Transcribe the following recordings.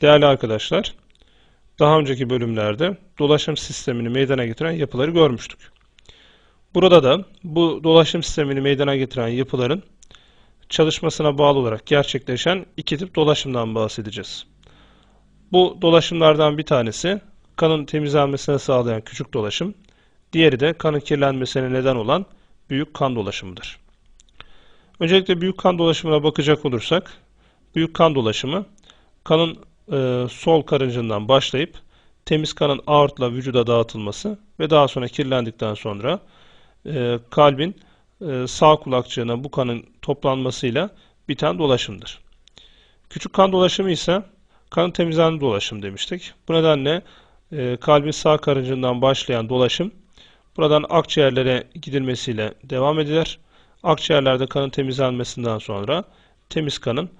Değerli arkadaşlar, daha önceki bölümlerde dolaşım sistemini meydana getiren yapıları görmüştük. Burada da bu dolaşım sistemini meydana getiren yapıların çalışmasına bağlı olarak gerçekleşen iki tip dolaşımdan bahsedeceğiz. Bu dolaşımlardan bir tanesi kanın temizlenmesini sağlayan küçük dolaşım, diğeri de kanın kirlenmesine neden olan büyük kan dolaşımıdır. Öncelikle büyük kan dolaşımına bakacak olursak, büyük kan dolaşımı kanın e, sol karıncından başlayıp temiz kanın aortla vücuda dağıtılması ve daha sonra kirlendikten sonra e, kalbin e, sağ kulakçığına bu kanın toplanmasıyla biten dolaşımdır. Küçük kan dolaşımı ise kanın temizlenme dolaşım demiştik. Bu nedenle e, kalbin sağ karıncından başlayan dolaşım buradan akciğerlere gidilmesiyle devam edilir. Akciğerlerde kanın temizlenmesinden sonra temiz kanın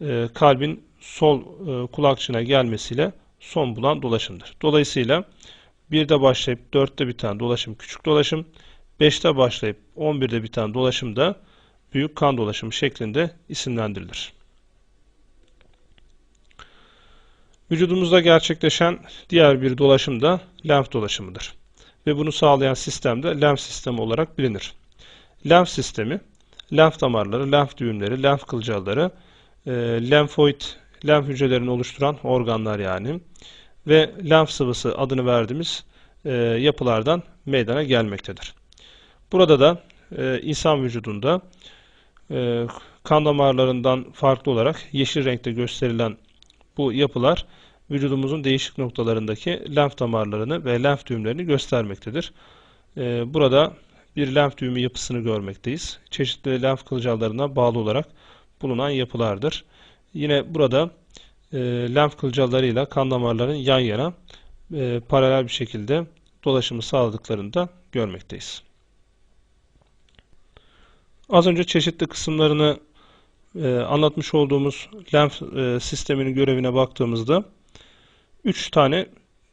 e, kalbin sol e, kulakçığına gelmesiyle son bulan dolaşımdır. Dolayısıyla 1'de başlayıp 4'te biten dolaşım küçük dolaşım, 5'te başlayıp 11'de biten dolaşım da büyük kan dolaşımı şeklinde isimlendirilir. Vücudumuzda gerçekleşen diğer bir dolaşım da lenf dolaşımıdır. Ve bunu sağlayan sistem de lenf sistemi olarak bilinir. Lenf sistemi, lenf damarları, lenf düğümleri, lenf kılcalları, e, lenfoid, lenf hücrelerini oluşturan organlar yani ve lenf sıvısı adını verdiğimiz e, yapılardan meydana gelmektedir. Burada da e, insan vücudunda e, kan damarlarından farklı olarak yeşil renkte gösterilen bu yapılar vücudumuzun değişik noktalarındaki lenf damarlarını ve lenf düğümlerini göstermektedir. E, burada bir lenf düğümü yapısını görmekteyiz. Çeşitli lenf kılcallarına bağlı olarak bulunan yapılardır. Yine burada e, lenf kılcallarıyla kan damarlarının yan yana e, paralel bir şekilde dolaşımı sağladıklarını da görmekteyiz. Az önce çeşitli kısımlarını e, anlatmış olduğumuz lenf e, sisteminin görevine baktığımızda 3 tane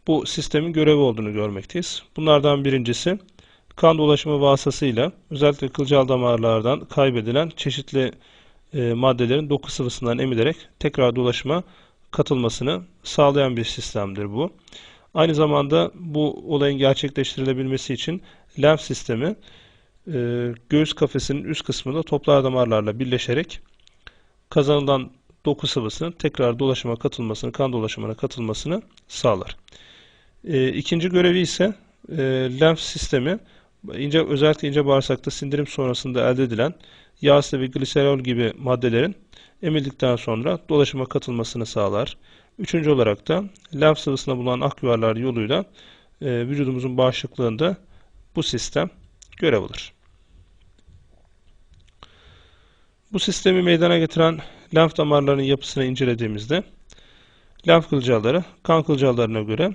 bu sistemin görevi olduğunu görmekteyiz. Bunlardan birincisi kan dolaşımı vasıtasıyla özellikle kılcal damarlardan kaybedilen çeşitli e, maddelerin doku sıvısından emilerek tekrar dolaşıma katılmasını sağlayan bir sistemdir bu. Aynı zamanda bu olayın gerçekleştirilebilmesi için lenf sistemi e, göğüs kafesinin üst kısmında toplar damarlarla birleşerek kazanılan doku sıvısının tekrar dolaşıma katılmasını, kan dolaşımına katılmasını sağlar. E, ikinci görevi ise e, lenf sistemi ince, özellikle ince bağırsakta sindirim sonrasında elde edilen yağ asidi ve gliserol gibi maddelerin emildikten sonra dolaşıma katılmasını sağlar. Üçüncü olarak da lenf sıvısında bulunan ak yuvarlar yoluyla e, vücudumuzun bağışıklığında bu sistem görev alır. Bu sistemi meydana getiren lenf damarlarının yapısını incelediğimizde lenf kılcalları kan kılcallarına göre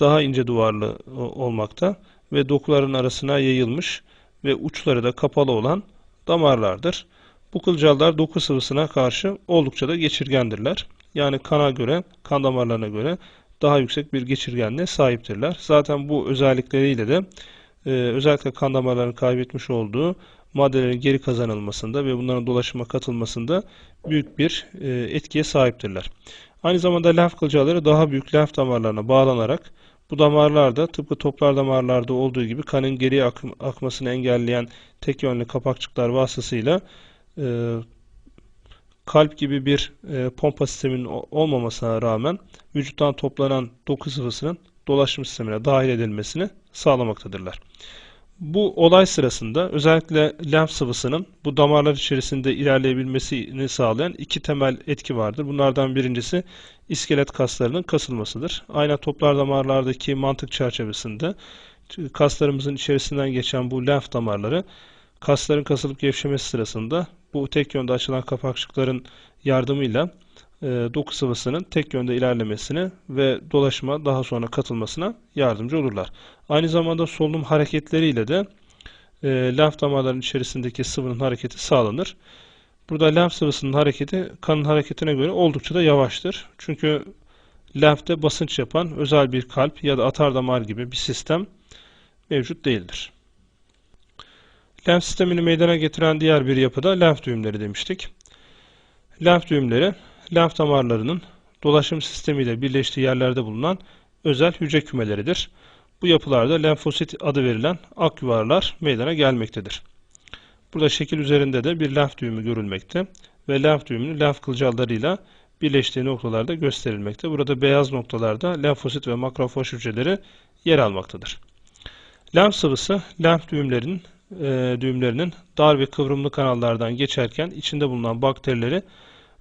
daha ince duvarlı olmakta ve dokuların arasına yayılmış ve uçları da kapalı olan damarlardır. Bu kılcallar doku sıvısına karşı oldukça da geçirgendirler. Yani kana göre, kan damarlarına göre daha yüksek bir geçirgenliğe sahiptirler. Zaten bu özellikleriyle de e, özellikle kan damarlarının kaybetmiş olduğu maddelerin geri kazanılmasında ve bunların dolaşıma katılmasında büyük bir e, etkiye sahiptirler. Aynı zamanda lenf kılcalları daha büyük lenf damarlarına bağlanarak bu damarlarda tıpkı toplar damarlarda olduğu gibi kanın geri akım, akmasını engelleyen tek yönlü kapakçıklar vasıtasıyla e, kalp gibi bir e, pompa sisteminin olmamasına rağmen vücuttan toplanan doku sıvısının dolaşım sistemine dahil edilmesini sağlamaktadırlar. Bu olay sırasında özellikle lenf sıvısının bu damarlar içerisinde ilerleyebilmesini sağlayan iki temel etki vardır. Bunlardan birincisi iskelet kaslarının kasılmasıdır. Aynen toplar damarlardaki mantık çerçevesinde kaslarımızın içerisinden geçen bu lenf damarları kasların kasılıp gevşemesi sırasında bu tek yönde açılan kapakçıkların yardımıyla e, doku sıvısının tek yönde ilerlemesine ve dolaşıma daha sonra katılmasına yardımcı olurlar. Aynı zamanda solunum hareketleriyle de e, lenf damarlarının içerisindeki sıvının hareketi sağlanır. Burada lenf sıvısının hareketi kanın hareketine göre oldukça da yavaştır. Çünkü lenfte basınç yapan özel bir kalp ya da atar damar gibi bir sistem mevcut değildir. Lenf sistemini meydana getiren diğer bir yapı da lenf düğümleri demiştik. Lenf düğümleri lenf damarlarının dolaşım sistemiyle birleştiği yerlerde bulunan özel hücre kümeleridir. Bu yapılarda lenfosit adı verilen ak yuvarlar meydana gelmektedir. Burada şekil üzerinde de bir lenf düğümü görülmekte ve lenf düğümünün lenf kılcallarıyla birleştiği noktalarda gösterilmekte. Burada beyaz noktalarda lenfosit ve makrofaj hücreleri yer almaktadır. Lenf sıvısı lenf düğümlerinin e, düğümlerinin dar ve kıvrımlı kanallardan geçerken içinde bulunan bakterileri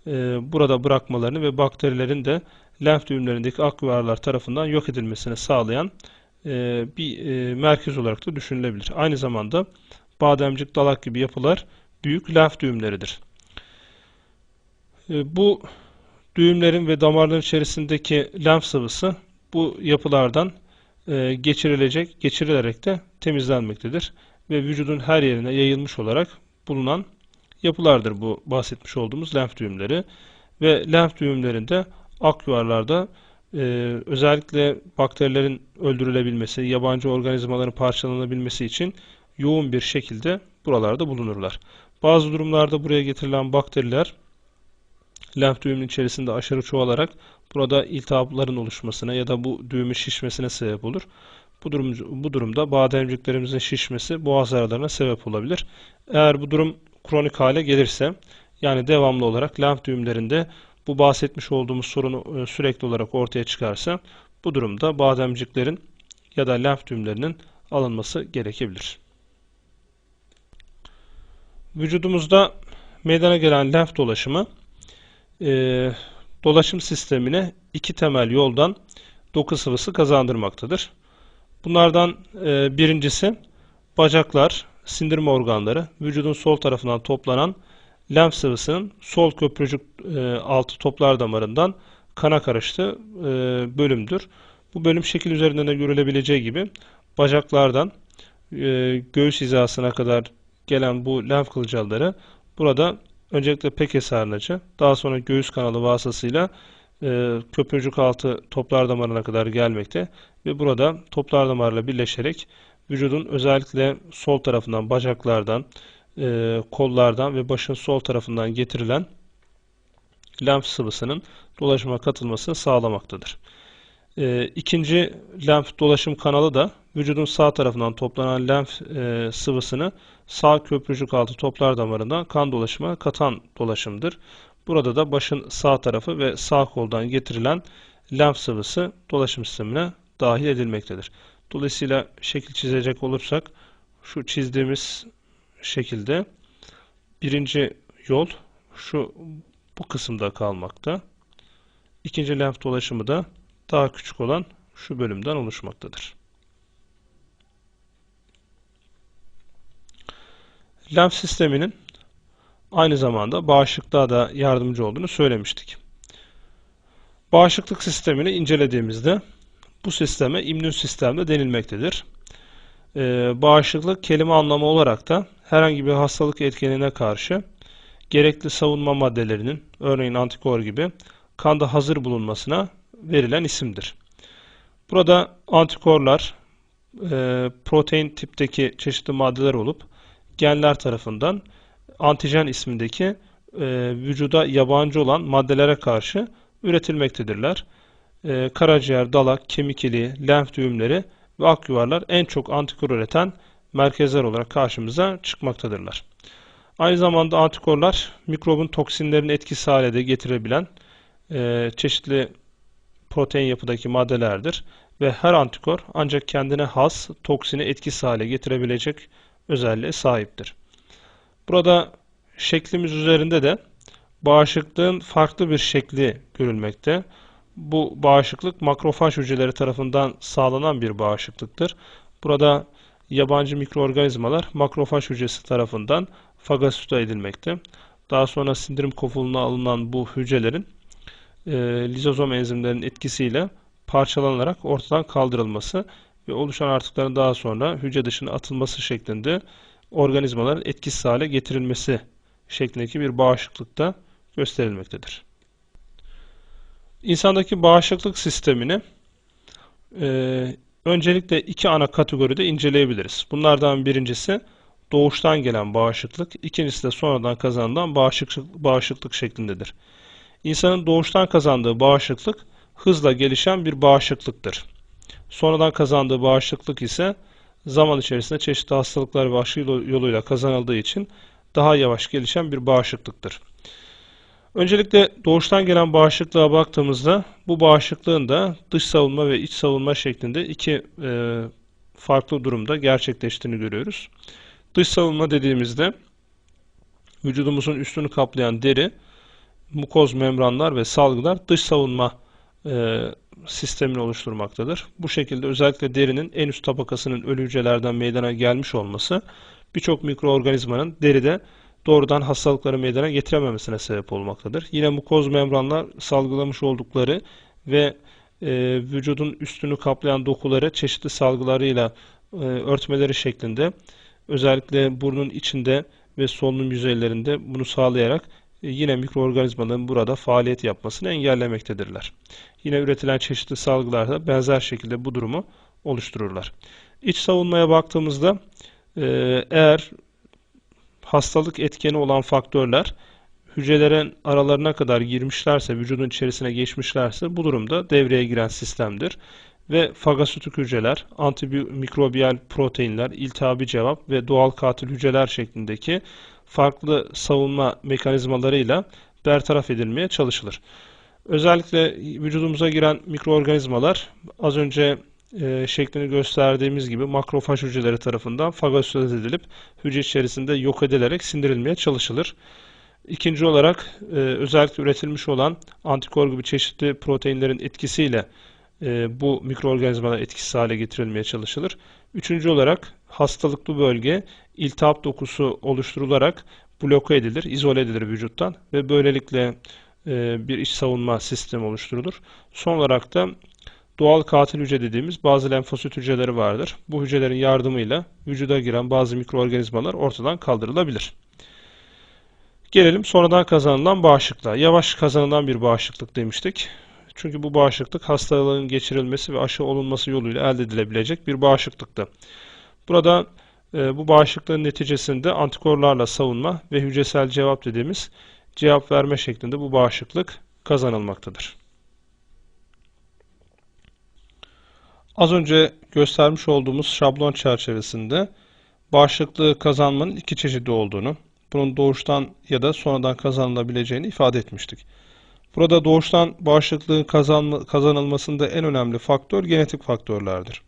e, burada bırakmalarını ve bakterilerin de lenf düğümlerindeki ak yuvarlar tarafından yok edilmesini sağlayan e, bir e, merkez olarak da düşünülebilir. Aynı zamanda bademcik, dalak gibi yapılar büyük lenf düğümleridir. E, bu düğümlerin ve damarların içerisindeki lenf sıvısı bu yapılardan geçirilecek, geçirilerek de temizlenmektedir ve vücudun her yerine yayılmış olarak bulunan yapılardır bu bahsetmiş olduğumuz lenf düğümleri ve lenf düğümlerinde ak yuvarlarda e, özellikle bakterilerin öldürülebilmesi, yabancı organizmaların parçalanabilmesi için yoğun bir şekilde buralarda bulunurlar. Bazı durumlarda buraya getirilen bakteriler lenf düğümünün içerisinde aşırı çoğalarak burada iltihapların oluşmasına ya da bu düğümün şişmesine sebep olur. Bu, durum, bu durumda bademciklerimizin şişmesi boğaz yaralarına sebep olabilir. Eğer bu durum kronik hale gelirse yani devamlı olarak lenf düğümlerinde bu bahsetmiş olduğumuz sorunu e, sürekli olarak ortaya çıkarsa bu durumda bademciklerin ya da lenf düğümlerinin alınması gerekebilir. Vücudumuzda meydana gelen lenf dolaşımı e, dolaşım sistemine iki temel yoldan doku sıvısı kazandırmaktadır. Bunlardan e, birincisi bacaklar, sindirme organları, vücudun sol tarafından toplanan lenf sıvısının sol köprücük e, altı toplar damarından kana karıştığı e, bölümdür. Bu bölüm şekil üzerinde de görülebileceği gibi bacaklardan e, göğüs hizasına kadar gelen bu lenf kılcalları burada öncelikle peke sarnıcı, daha sonra göğüs kanalı vasıtasıyla e, köprücük altı toplar damarına kadar gelmekte ve burada toplar damarla birleşerek vücudun özellikle sol tarafından bacaklardan, e, kollardan ve başın sol tarafından getirilen lenf sıvısının dolaşıma katılmasını sağlamaktadır. E, ikinci lenf dolaşım kanalı da vücudun sağ tarafından toplanan lenf e, sıvısını sağ köprücük altı toplar damarından kan dolaşıma katan dolaşımdır. Burada da başın sağ tarafı ve sağ koldan getirilen lenf sıvısı dolaşım sistemine dahil edilmektedir. Dolayısıyla şekil çizecek olursak şu çizdiğimiz şekilde birinci yol şu bu kısımda kalmakta. İkinci lenf dolaşımı da daha küçük olan şu bölümden oluşmaktadır. Lenf sisteminin aynı zamanda bağışıklığa da yardımcı olduğunu söylemiştik. Bağışıklık sistemini incelediğimizde bu sisteme immün sistemde denilmektedir. Ee, bağışıklık kelime anlamı olarak da herhangi bir hastalık etkenine karşı gerekli savunma maddelerinin, örneğin antikor gibi, kanda hazır bulunmasına verilen isimdir. Burada antikorlar e, protein tipteki çeşitli maddeler olup genler tarafından antijen ismindeki e, vücuda yabancı olan maddelere karşı üretilmektedirler. E, karaciğer, dalak, kemik iliği, lenf düğümleri ve ak yuvarlar en çok antikor üreten merkezler olarak karşımıza çıkmaktadırlar. Aynı zamanda antikorlar mikrobun toksinlerin etkisi hale de getirebilen e, çeşitli protein yapıdaki maddelerdir ve her antikor ancak kendine has toksini etkisiz hale getirebilecek özelliğe sahiptir. Burada şeklimiz üzerinde de bağışıklığın farklı bir şekli görülmekte. Bu bağışıklık makrofaj hücreleri tarafından sağlanan bir bağışıklıktır. Burada yabancı mikroorganizmalar makrofaj hücresi tarafından fagosito edilmekte. Daha sonra sindirim kofuluna alınan bu hücrelerin e, lizozom enzimlerinin etkisiyle parçalanarak ortadan kaldırılması ve oluşan artıkların daha sonra hücre dışına atılması şeklinde organizmaların etkisiz hale getirilmesi şeklindeki bir bağışıklıkta gösterilmektedir. İnsandaki bağışıklık sistemini e, öncelikle iki ana kategoride inceleyebiliriz. Bunlardan birincisi doğuştan gelen bağışıklık, ikincisi de sonradan kazanılan bağışıklık, bağışıklık şeklindedir. İnsanın doğuştan kazandığı bağışıklık hızla gelişen bir bağışıklıktır. Sonradan kazandığı bağışıklık ise zaman içerisinde çeşitli hastalıklar ve aşı yoluyla kazanıldığı için daha yavaş gelişen bir bağışıklıktır. Öncelikle doğuştan gelen bağışıklığa baktığımızda bu bağışıklığın da dış savunma ve iç savunma şeklinde iki e, farklı durumda gerçekleştiğini görüyoruz. Dış savunma dediğimizde vücudumuzun üstünü kaplayan deri, mukoz membranlar ve salgılar dış savunma e, sistemini oluşturmaktadır. Bu şekilde özellikle derinin en üst tabakasının ölü hücrelerden meydana gelmiş olması birçok mikroorganizmanın deride doğrudan hastalıkları meydana getirememesine sebep olmaktadır. Yine mukoz membranlar salgılamış oldukları ve e, vücudun üstünü kaplayan dokuları çeşitli salgılarıyla e, örtmeleri şeklinde özellikle burnun içinde ve solunum yüzeylerinde bunu sağlayarak e, yine mikroorganizmaların burada faaliyet yapmasını engellemektedirler. Yine üretilen çeşitli salgılar da benzer şekilde bu durumu oluştururlar. İç savunmaya baktığımızda e, eğer hastalık etkeni olan faktörler hücrelerin aralarına kadar girmişlerse, vücudun içerisine geçmişlerse bu durumda devreye giren sistemdir. Ve fagositotik hücreler, antimikrobiyal proteinler, iltihabi cevap ve doğal katil hücreler şeklindeki farklı savunma mekanizmalarıyla bertaraf edilmeye çalışılır. Özellikle vücudumuza giren mikroorganizmalar az önce e, şeklini gösterdiğimiz gibi makrofaj hücreleri tarafından fagositoz edilip hücre içerisinde yok edilerek sindirilmeye çalışılır. İkinci olarak e, özellikle üretilmiş olan antikor gibi çeşitli proteinlerin etkisiyle e, bu mikroorganizmalar etkisiz hale getirilmeye çalışılır. Üçüncü olarak hastalıklı bölge iltihap dokusu oluşturularak bloke edilir, izole edilir vücuttan ve böylelikle e, bir iç savunma sistemi oluşturulur. Son olarak da doğal katil hücre dediğimiz bazı lenfosit hücreleri vardır. Bu hücrelerin yardımıyla vücuda giren bazı mikroorganizmalar ortadan kaldırılabilir. Gelelim sonradan kazanılan bağışıklığa. Yavaş kazanılan bir bağışıklık demiştik. Çünkü bu bağışıklık hastalığın geçirilmesi ve aşı olunması yoluyla elde edilebilecek bir bağışıklıktı. Burada e, bu bağışıklığın neticesinde antikorlarla savunma ve hücresel cevap dediğimiz cevap verme şeklinde bu bağışıklık kazanılmaktadır. Az önce göstermiş olduğumuz şablon çerçevesinde bağışıklığı kazanmanın iki çeşidi olduğunu, bunun doğuştan ya da sonradan kazanılabileceğini ifade etmiştik. Burada doğuştan bağışıklığın kazanılmasında en önemli faktör genetik faktörlerdir.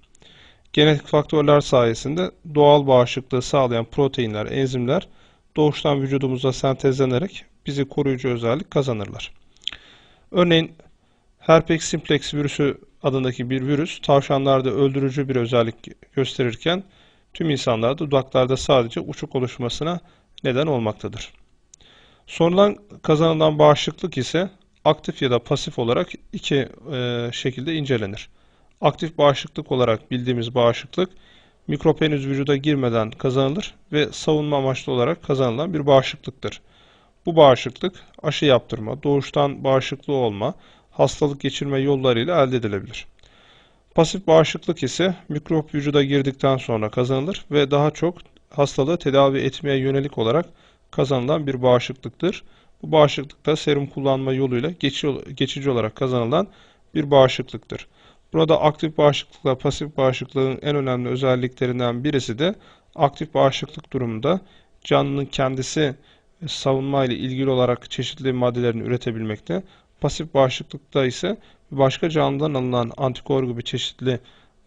Genetik faktörler sayesinde doğal bağışıklığı sağlayan proteinler, enzimler doğuştan vücudumuzda sentezlenerek bizi koruyucu özellik kazanırlar. Örneğin herpes simplex virüsü adındaki bir virüs tavşanlarda öldürücü bir özellik gösterirken tüm insanlarda dudaklarda sadece uçuk oluşmasına neden olmaktadır. Sonradan kazanılan bağışıklık ise aktif ya da pasif olarak iki e, şekilde incelenir. Aktif bağışıklık olarak bildiğimiz bağışıklık mikrop henüz vücuda girmeden kazanılır ve savunma amaçlı olarak kazanılan bir bağışıklıktır. Bu bağışıklık aşı yaptırma, doğuştan bağışıklı olma, hastalık geçirme yollarıyla elde edilebilir. Pasif bağışıklık ise mikrop vücuda girdikten sonra kazanılır ve daha çok hastalığı tedavi etmeye yönelik olarak kazanılan bir bağışıklıktır. Bu bağışıklık serum kullanma yoluyla geçici olarak kazanılan bir bağışıklıktır. Burada aktif bağışıklıkla pasif bağışıklığın en önemli özelliklerinden birisi de aktif bağışıklık durumunda canlının kendisi savunma ile ilgili olarak çeşitli maddelerini üretebilmekte. Pasif bağışıklıkta ise başka canlıdan alınan antikor gibi çeşitli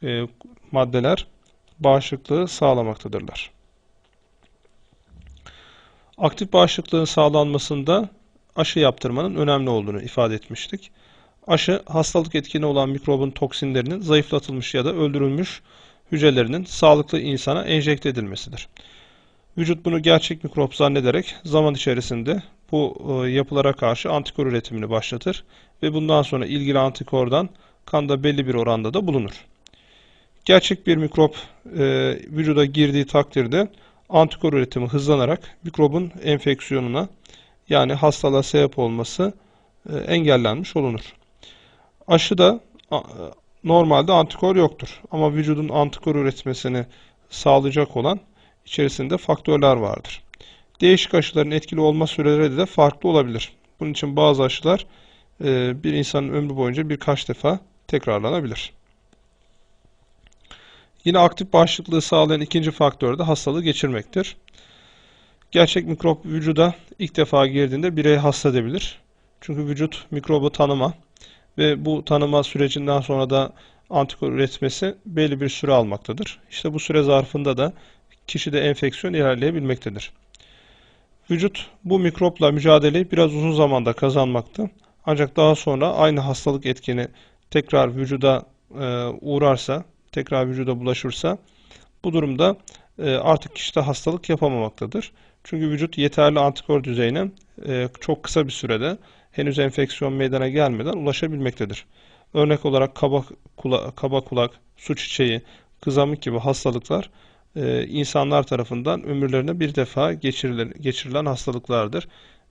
e, maddeler bağışıklığı sağlamaktadırlar. Aktif bağışıklığın sağlanmasında aşı yaptırmanın önemli olduğunu ifade etmiştik. Aşı hastalık etkeni olan mikrobun toksinlerinin zayıflatılmış ya da öldürülmüş hücrelerinin sağlıklı insana enjekte edilmesidir. Vücut bunu gerçek mikrop zannederek zaman içerisinde bu e, yapılara karşı antikor üretimini başlatır ve bundan sonra ilgili antikordan kanda belli bir oranda da bulunur. Gerçek bir mikrop e, vücuda girdiği takdirde antikor üretimi hızlanarak mikrobun enfeksiyonuna yani hastalığa sebep olması e, engellenmiş olunur. Aşıda normalde antikor yoktur ama vücudun antikor üretmesini sağlayacak olan içerisinde faktörler vardır. Değişik aşıların etkili olma süreleri de farklı olabilir. Bunun için bazı aşılar e, bir insanın ömrü boyunca birkaç defa tekrarlanabilir. Yine aktif bağışıklığı sağlayan ikinci faktör de hastalığı geçirmektir. Gerçek mikrop vücuda ilk defa girdiğinde bireyi hasta edebilir. Çünkü vücut mikrobu tanıma ve bu tanıma sürecinden sonra da antikor üretmesi belli bir süre almaktadır. İşte bu süre zarfında da kişide enfeksiyon ilerleyebilmektedir. Vücut bu mikropla mücadeleyi biraz uzun zamanda kazanmakta. Ancak daha sonra aynı hastalık etkeni tekrar vücuda e, uğrarsa, tekrar vücuda bulaşırsa bu durumda e, artık kişide hastalık yapamamaktadır. Çünkü vücut yeterli antikor düzeyine e, çok kısa bir sürede henüz enfeksiyon meydana gelmeden ulaşabilmektedir. Örnek olarak kaba, kula, kaba kulak, su çiçeği, kızamık gibi hastalıklar e, insanlar tarafından ömürlerine bir defa geçirilen, geçirilen hastalıklardır.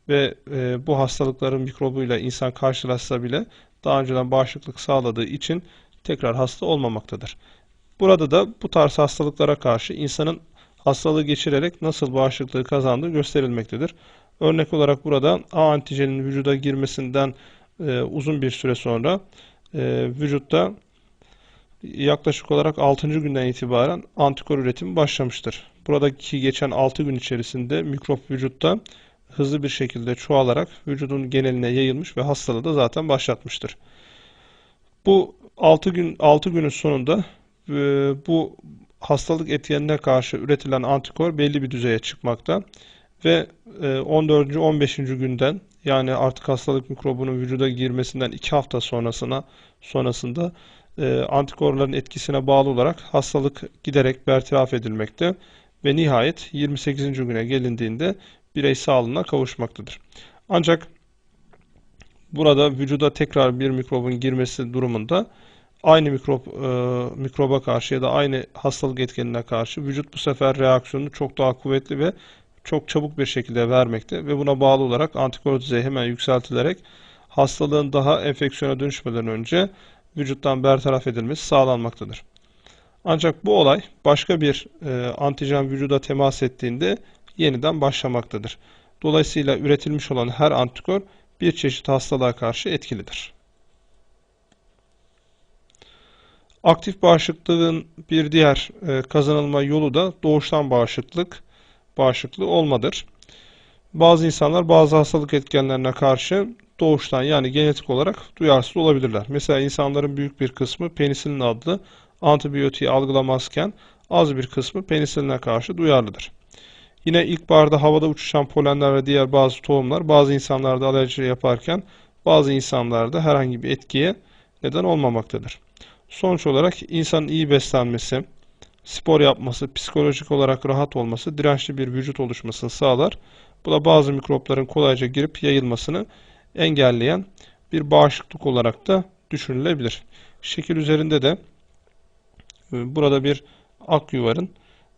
Ve e, bu hastalıkların mikrobuyla insan karşılaşsa bile daha önceden bağışıklık sağladığı için tekrar hasta olmamaktadır. Burada da bu tarz hastalıklara karşı insanın hastalığı geçirerek nasıl bağışıklığı kazandığı gösterilmektedir. Örnek olarak burada A antijenin vücuda girmesinden e, uzun bir süre sonra e, vücutta yaklaşık olarak 6. günden itibaren antikor üretimi başlamıştır. Buradaki geçen 6 gün içerisinde mikrop vücutta hızlı bir şekilde çoğalarak vücudun geneline yayılmış ve hastalığı da zaten başlatmıştır. Bu 6 gün 6 günün sonunda e, bu hastalık etkenine karşı üretilen antikor belli bir düzeye çıkmakta ve 14. E, 15. günden yani artık hastalık mikrobunun vücuda girmesinden 2 hafta sonrasına sonrasında e, antikorların etkisine bağlı olarak hastalık giderek bertaraf edilmekte ve nihayet 28. güne gelindiğinde birey sağlığına kavuşmaktadır. Ancak burada vücuda tekrar bir mikrobun girmesi durumunda aynı mikrop e, mikroba karşı ya da aynı hastalık etkenine karşı vücut bu sefer reaksiyonu çok daha kuvvetli ve çok çabuk bir şekilde vermekte ve buna bağlı olarak antikor düzeyi hemen yükseltilerek hastalığın daha enfeksiyona dönüşmeden önce vücuttan bertaraf edilmesi sağlanmaktadır. Ancak bu olay başka bir e, antijen vücuda temas ettiğinde yeniden başlamaktadır. Dolayısıyla üretilmiş olan her antikor bir çeşit hastalığa karşı etkilidir. Aktif bağışıklığın bir diğer e, kazanılma yolu da doğuştan bağışıklık, bağışıklığı olmadır. Bazı insanlar bazı hastalık etkenlerine karşı doğuştan yani genetik olarak duyarsız olabilirler. Mesela insanların büyük bir kısmı penisilin adlı antibiyotiği algılamazken az bir kısmı penisiline karşı duyarlıdır. Yine ilkbaharda havada uçuşan polenler ve diğer bazı tohumlar bazı insanlarda alerji yaparken bazı insanlarda herhangi bir etkiye neden olmamaktadır. Sonuç olarak insanın iyi beslenmesi, spor yapması, psikolojik olarak rahat olması, dirençli bir vücut oluşmasını sağlar. Bu da bazı mikropların kolayca girip yayılmasını engelleyen bir bağışıklık olarak da düşünülebilir. Şekil üzerinde de e, burada bir ak yuvarın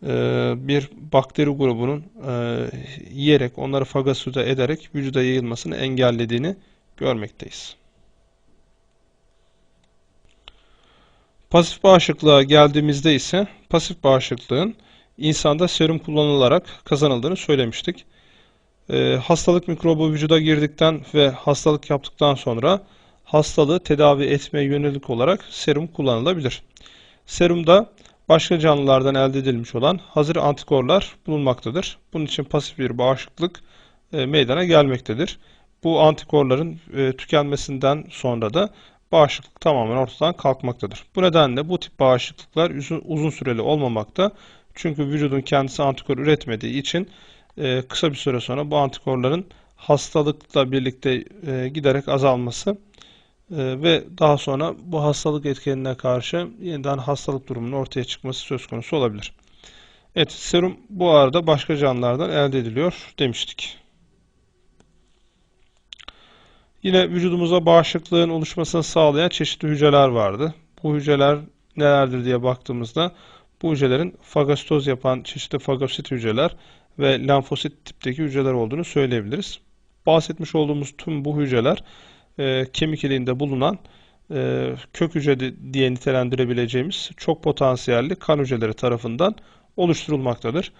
e, bir bakteri grubunun e, yiyerek onları fagosite ederek vücuda yayılmasını engellediğini görmekteyiz. Pasif bağışıklığa geldiğimizde ise pasif bağışıklığın insanda serum kullanılarak kazanıldığını söylemiştik. E, hastalık mikrobu vücuda girdikten ve hastalık yaptıktan sonra hastalığı tedavi etmeye yönelik olarak serum kullanılabilir. Serumda başka canlılardan elde edilmiş olan hazır antikorlar bulunmaktadır. Bunun için pasif bir bağışıklık e, meydana gelmektedir. Bu antikorların e, tükenmesinden sonra da bağışıklık tamamen ortadan kalkmaktadır. Bu nedenle bu tip bağışıklıklar uzun, uzun süreli olmamakta. Çünkü vücudun kendisi antikor üretmediği için e, kısa bir süre sonra bu antikorların hastalıkla birlikte e, giderek azalması e, ve daha sonra bu hastalık etkenine karşı yeniden hastalık durumunun ortaya çıkması söz konusu olabilir. Evet, serum bu arada başka canlılardan elde ediliyor demiştik. Yine vücudumuza bağışıklığın oluşmasını sağlayan çeşitli hücreler vardı. Bu hücreler nelerdir diye baktığımızda bu hücrelerin fagositoz yapan çeşitli fagosit hücreler ve lenfosit tipteki hücreler olduğunu söyleyebiliriz. Bahsetmiş olduğumuz tüm bu hücreler e, kemik iliğinde bulunan e, kök hücre diye nitelendirebileceğimiz çok potansiyelli kan hücreleri tarafından oluşturulmaktadır.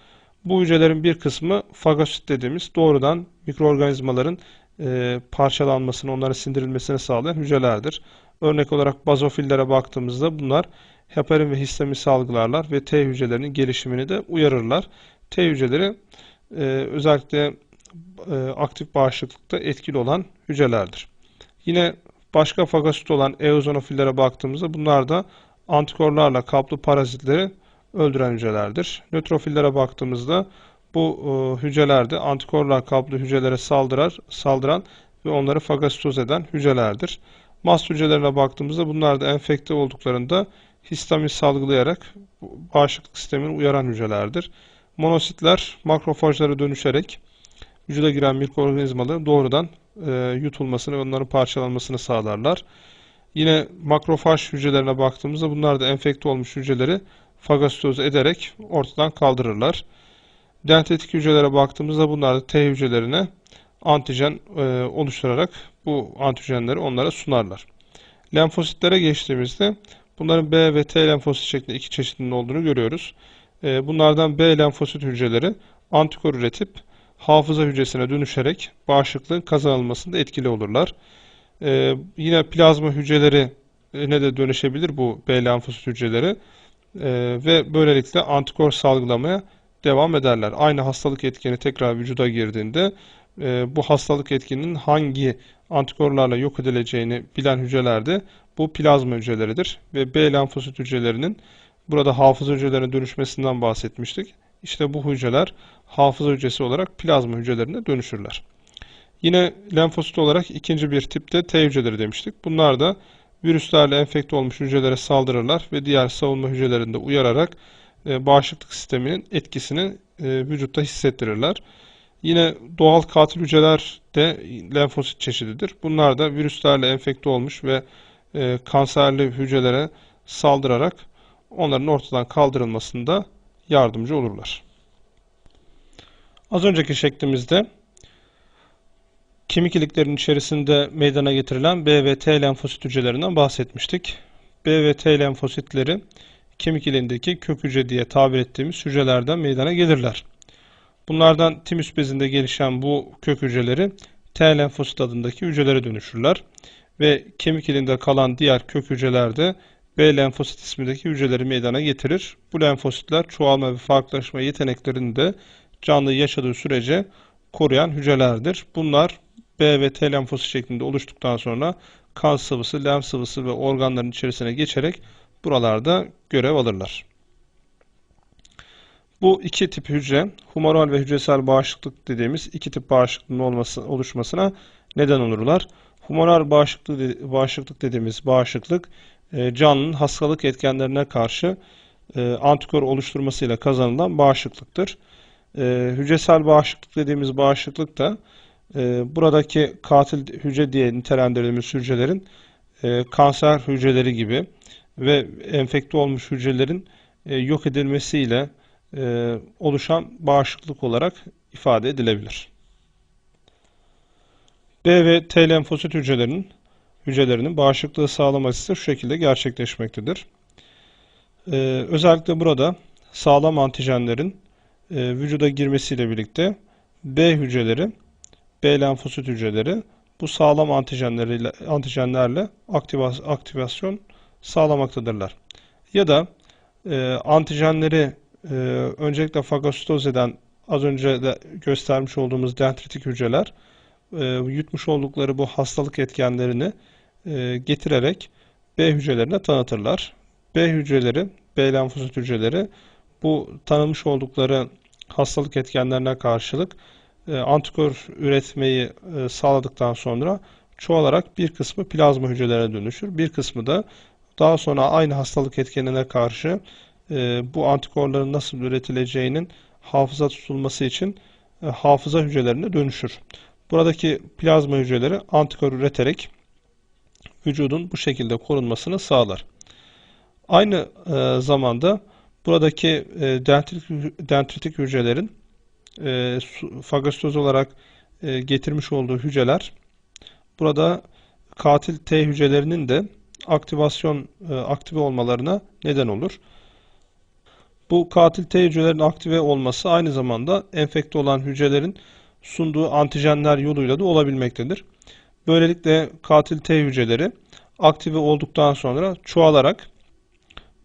Bu hücrelerin bir kısmı fagosit dediğimiz doğrudan mikroorganizmaların e, parçalanmasını, onların sindirilmesini sağlayan hücrelerdir. Örnek olarak bazofillere baktığımızda bunlar heparin ve histamin salgılarlar ve T hücrelerinin gelişimini de uyarırlar. T hücreleri e, özellikle e, aktif bağışıklıkta etkili olan hücrelerdir. Yine başka fagosit olan eozinofillere baktığımızda bunlar da antikorlarla kaplı parazitleri öldüren hücrelerdir. Nötrofillere baktığımızda bu e, hücrelerde antikorlar kaplı hücrelere saldırar, saldıran ve onları fagositoz eden hücrelerdir. Mast hücrelerine baktığımızda bunlar da enfekte olduklarında histamin salgılayarak bağışıklık sistemini uyaran hücrelerdir. Monositler makrofajlara dönüşerek vücuda giren mikroorganizmaların doğrudan e, yutulmasını ve onların parçalanmasını sağlarlar. Yine makrofaj hücrelerine baktığımızda bunlar da enfekte olmuş hücreleri fagositoz ederek ortadan kaldırırlar. Dendritik hücrelere baktığımızda bunlar da T hücrelerine antijen e, oluşturarak bu antijenleri onlara sunarlar. Lenfositlere geçtiğimizde bunların B ve T lenfosit şeklinde iki çeşidinin olduğunu görüyoruz. E, bunlardan B lenfosit hücreleri antikor üretip hafıza hücresine dönüşerek bağışıklığın kazanılmasında etkili olurlar. E, yine plazma hücreleri ne de dönüşebilir bu B lenfosit hücreleri e, ve böylelikle antikor salgılamaya devam ederler. Aynı hastalık etkeni tekrar vücuda girdiğinde e, bu hastalık etkininin hangi antikorlarla yok edileceğini bilen hücrelerde bu plazma hücreleridir. Ve B lenfosit hücrelerinin burada hafıza hücrelerine dönüşmesinden bahsetmiştik. İşte bu hücreler hafıza hücresi olarak plazma hücrelerine dönüşürler. Yine lenfosit olarak ikinci bir tipte T hücreleri demiştik. Bunlar da virüslerle enfekte olmuş hücrelere saldırırlar ve diğer savunma hücrelerinde uyararak e, bağışıklık sisteminin etkisini e, vücutta hissettirirler. Yine doğal katil hücreler de lenfosit çeşididir. Bunlar da virüslerle enfekte olmuş ve e, kanserli hücrelere saldırarak onların ortadan kaldırılmasında yardımcı olurlar. Az önceki şeklimizde kemik iliklerin içerisinde meydana getirilen B ve T lenfosit hücrelerinden bahsetmiştik. B ve T lenfositleri kemik ilindeki kök hücre diye tabir ettiğimiz hücrelerden meydana gelirler. Bunlardan timüs bezinde gelişen bu kök hücreleri T lenfosit adındaki hücrelere dönüşürler ve kemik ilinde kalan diğer kök hücreler de B lenfosit ismindeki hücreleri meydana getirir. Bu lenfositler çoğalma ve farklılaşma yeteneklerini de canlı yaşadığı sürece koruyan hücrelerdir. Bunlar B ve T lenfosit şeklinde oluştuktan sonra kan sıvısı, lenf sıvısı ve organların içerisine geçerek buralarda görev alırlar. Bu iki tip hücre, humoral ve hücresel bağışıklık dediğimiz iki tip bağışıklığın olması, oluşmasına neden olurlar. Humoral bağışıklık, bağışıklık dediğimiz bağışıklık, canlının hastalık etkenlerine karşı e, antikor oluşturmasıyla kazanılan bağışıklıktır. E, hücresel bağışıklık dediğimiz bağışıklık da buradaki katil hücre diye nitelendirdiğimiz hücrelerin kanser hücreleri gibi ve enfekte olmuş hücrelerin yok edilmesiyle oluşan bağışıklık olarak ifade edilebilir. B ve T lenfosit hücrelerinin hücrelerinin bağışıklığı sağlaması şu şekilde gerçekleşmektedir. Ee, özellikle burada sağlam antijenlerin e, vücuda girmesiyle birlikte B hücreleri, B lenfosit hücreleri bu sağlam antijenleriyle, antijenlerle aktivas, aktivasyon sağlamaktadırlar. Ya da e, antijenleri e, öncelikle fagositoz eden az önce de göstermiş olduğumuz dendritik hücreler e, yutmuş oldukları bu hastalık etkenlerini e, getirerek B hücrelerine tanıtırlar. B hücreleri, B lenfosit hücreleri bu tanımış oldukları hastalık etkenlerine karşılık e, antikor üretmeyi e, sağladıktan sonra çoğalarak bir kısmı plazma hücrelerine dönüşür. Bir kısmı da daha sonra aynı hastalık etkenine karşı bu antikorların nasıl üretileceğinin hafıza tutulması için hafıza hücrelerine dönüşür. Buradaki plazma hücreleri antikor üreterek vücudun bu şekilde korunmasını sağlar. Aynı e, zamanda buradaki e, dendritik, dendritik hücrelerin e, fagositoz olarak e, getirmiş olduğu hücreler burada katil T hücrelerinin de aktivasyon e, aktive olmalarına neden olur. Bu katil T hücrelerin aktive olması aynı zamanda enfekte olan hücrelerin sunduğu antijenler yoluyla da olabilmektedir. Böylelikle katil T hücreleri aktive olduktan sonra çoğalarak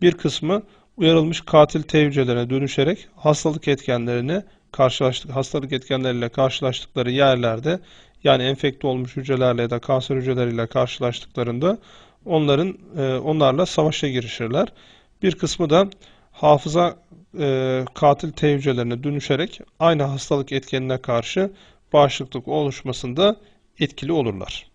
bir kısmı uyarılmış katil T hücrelerine dönüşerek hastalık etkenlerini karşılaştık hastalık etkenleriyle karşılaştıkları yerlerde yani enfekte olmuş hücrelerle ya da kanser hücreleriyle karşılaştıklarında onların e, onlarla savaşa girişirler. Bir kısmı da hafıza e, katil T hücrelerine dönüşerek aynı hastalık etkenine karşı bağışıklık oluşmasında etkili olurlar.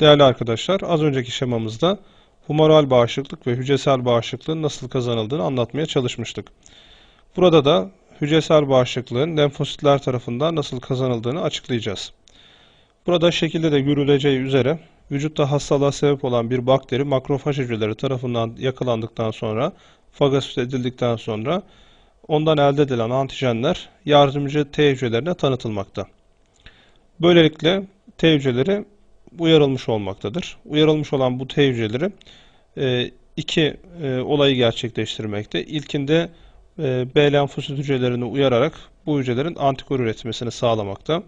Değerli arkadaşlar, az önceki şemamızda humoral bağışıklık ve hücresel bağışıklığın nasıl kazanıldığını anlatmaya çalışmıştık. Burada da hücresel bağışıklığın lenfositler tarafından nasıl kazanıldığını açıklayacağız. Burada şekilde de görüleceği üzere vücutta hastalığa sebep olan bir bakteri makrofaj hücreleri tarafından yakalandıktan sonra fagositoz edildikten sonra ondan elde edilen antijenler yardımcı T hücrelerine tanıtılmakta. Böylelikle T hücreleri uyarılmış olmaktadır. Uyarılmış olan bu T hücreleri e, iki e, olayı gerçekleştirmekte. İlkinde e, B lenfosit hücrelerini uyararak bu hücrelerin antikor üretmesini sağlamakta.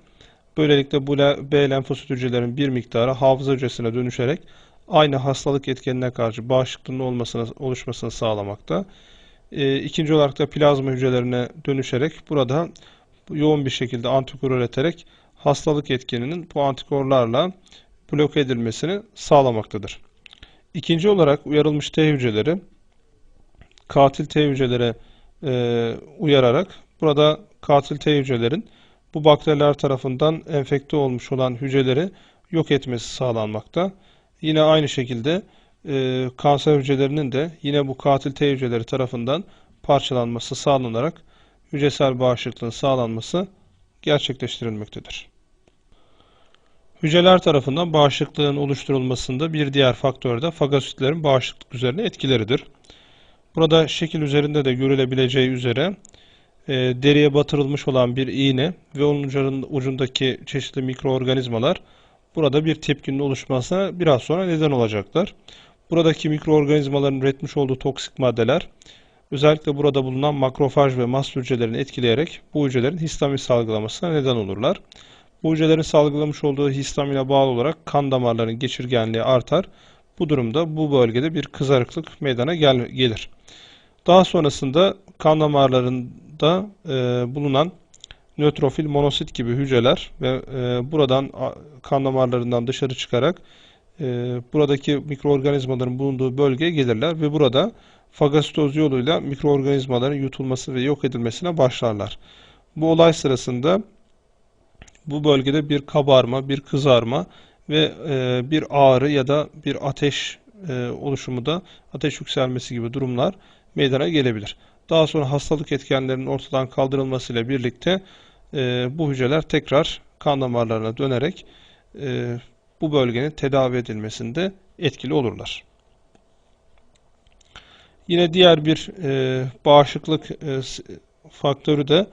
Böylelikle bu B lenfosit hücrelerin bir miktarı hafıza hücresine dönüşerek aynı hastalık etkenine karşı bağışıklığın olmasını, oluşmasını sağlamakta. E, ikinci olarak da plazma hücrelerine dönüşerek burada yoğun bir şekilde antikor üreterek hastalık etkeninin bu antikorlarla bloke edilmesini sağlamaktadır. İkinci olarak uyarılmış T hücreleri katil T hücrelere e, uyararak burada katil T hücrelerin bu bakteriler tarafından enfekte olmuş olan hücreleri yok etmesi sağlanmakta. Yine aynı şekilde e, kanser hücrelerinin de yine bu katil T hücreleri tarafından parçalanması sağlanarak hücresel bağışıklığın sağlanması gerçekleştirilmektedir. Hücreler tarafından bağışıklığın oluşturulmasında bir diğer faktör de fagositlerin bağışıklık üzerine etkileridir. Burada şekil üzerinde de görülebileceği üzere e, deriye batırılmış olan bir iğne ve onun ucundaki çeşitli mikroorganizmalar burada bir tepkinin oluşmasına biraz sonra neden olacaklar. Buradaki mikroorganizmaların üretmiş olduğu toksik maddeler özellikle burada bulunan makrofaj ve mast hücrelerini etkileyerek bu hücrelerin histamin salgılamasına neden olurlar. Bu hücrelerin salgılamış olduğu histamine bağlı olarak kan damarlarının geçirgenliği artar. Bu durumda bu bölgede bir kızarıklık meydana gel gelir. Daha sonrasında kan damarlarında e, bulunan nötrofil monosit gibi hücreler ve e, buradan kan damarlarından dışarı çıkarak e, buradaki mikroorganizmaların bulunduğu bölgeye gelirler ve burada fagositoz yoluyla mikroorganizmaların yutulması ve yok edilmesine başlarlar. Bu olay sırasında bu bölgede bir kabarma, bir kızarma ve e, bir ağrı ya da bir ateş e, oluşumu da ateş yükselmesi gibi durumlar meydana gelebilir. Daha sonra hastalık etkenlerinin ortadan kaldırılmasıyla birlikte e, bu hücreler tekrar kan damarlarına dönerek e, bu bölgenin tedavi edilmesinde etkili olurlar. Yine diğer bir e, bağışıklık e, faktörü de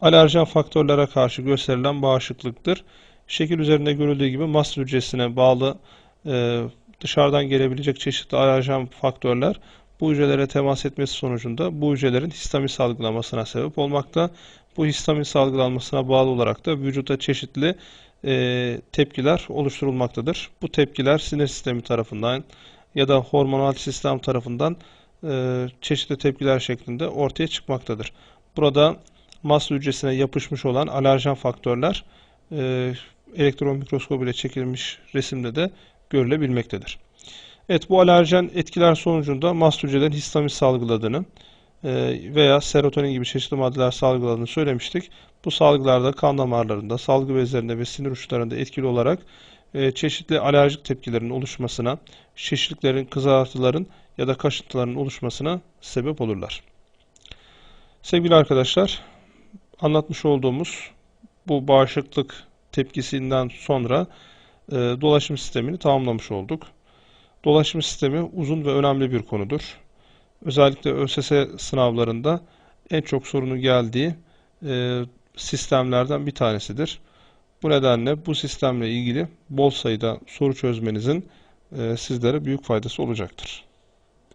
alerjen faktörlere karşı gösterilen bağışıklıktır. Şekil üzerinde görüldüğü gibi mast hücresine bağlı e, dışarıdan gelebilecek çeşitli alerjen faktörler bu hücrelere temas etmesi sonucunda bu hücrelerin histamin salgılamasına sebep olmakta. Bu histamin salgılanmasına bağlı olarak da vücutta çeşitli e, tepkiler oluşturulmaktadır. Bu tepkiler sinir sistemi tarafından ya da hormonal sistem tarafından e, çeşitli tepkiler şeklinde ortaya çıkmaktadır. Burada mast hücresine yapışmış olan alerjen faktörler e, elektron mikroskobu ile çekilmiş resimde de görülebilmektedir. Evet bu alerjen etkiler sonucunda mast hücrelerin histamin salgıladığını veya serotonin gibi çeşitli maddeler salgıladığını söylemiştik. Bu salgılarda kan damarlarında, salgı bezlerinde ve sinir uçlarında etkili olarak e, çeşitli alerjik tepkilerin oluşmasına, şişliklerin, kızartıların ya da kaşıntıların oluşmasına sebep olurlar. Sevgili arkadaşlar, anlatmış olduğumuz bu bağışıklık tepkisinden sonra e, dolaşım sistemini tamamlamış olduk. Dolaşım sistemi uzun ve önemli bir konudur. Özellikle ÖSS sınavlarında en çok sorunu geldiği e, sistemlerden bir tanesidir. Bu nedenle bu sistemle ilgili bol sayıda soru çözmenizin e, sizlere büyük faydası olacaktır.